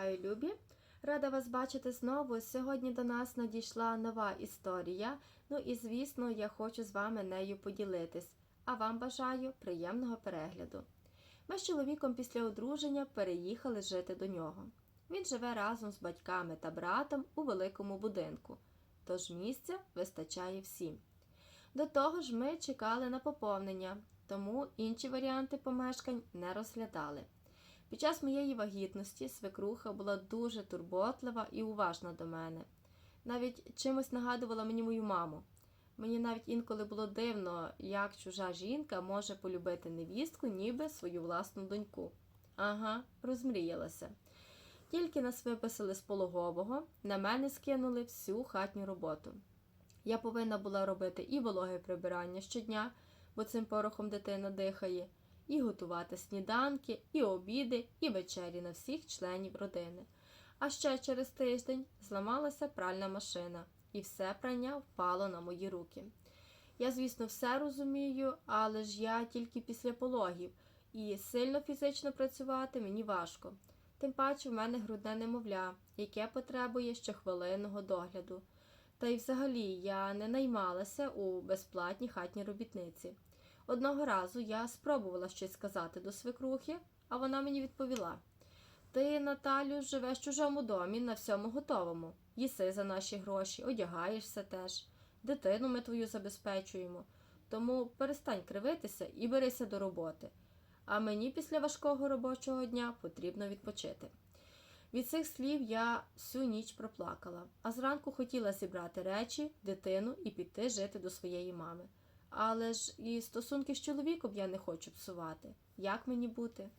Вітаю, любі! Рада вас бачити знову. Сьогодні до нас надійшла нова історія. Ну і звісно, я хочу з вами нею поділитись. А вам бажаю приємного перегляду. Ми з чоловіком після одруження переїхали жити до нього. Він живе разом з батьками та братом у великому будинку, тож місця вистачає всім. До того ж, ми чекали на поповнення, тому інші варіанти помешкань не розглядали. Під час моєї вагітності свекруха була дуже турботлива і уважна до мене. Навіть чимось нагадувала мені мою маму. Мені навіть інколи було дивно, як чужа жінка може полюбити невістку, ніби свою власну доньку. Ага, розмріялася. Тільки нас виписали з пологового, на мене скинули всю хатню роботу. Я повинна була робити і вологе прибирання щодня, бо цим порохом дитина дихає, і готувати сніданки, і обіди, і вечері на всіх членів родини. А ще через тиждень зламалася пральна машина, і все прання впало на мої руки. Я, звісно, все розумію, але ж я тільки після пологів, і сильно фізично працювати мені важко. Тим паче в мене грудне немовля, яке потребує щохвилинного догляду. Та й взагалі я не наймалася у безплатній хатній робітниці. Одного разу я спробувала щось сказати до свекрухи, а вона мені відповіла: Ти, Наталю, живеш в чужому домі на всьому готовому, їси за наші гроші, одягаєшся теж, дитину ми твою забезпечуємо. Тому перестань кривитися і берися до роботи. А мені після важкого робочого дня потрібно відпочити. Від цих слів я всю ніч проплакала, а зранку хотіла зібрати речі, дитину і піти жити до своєї мами. Але ж і стосунки з чоловіком я не хочу псувати. Як мені бути?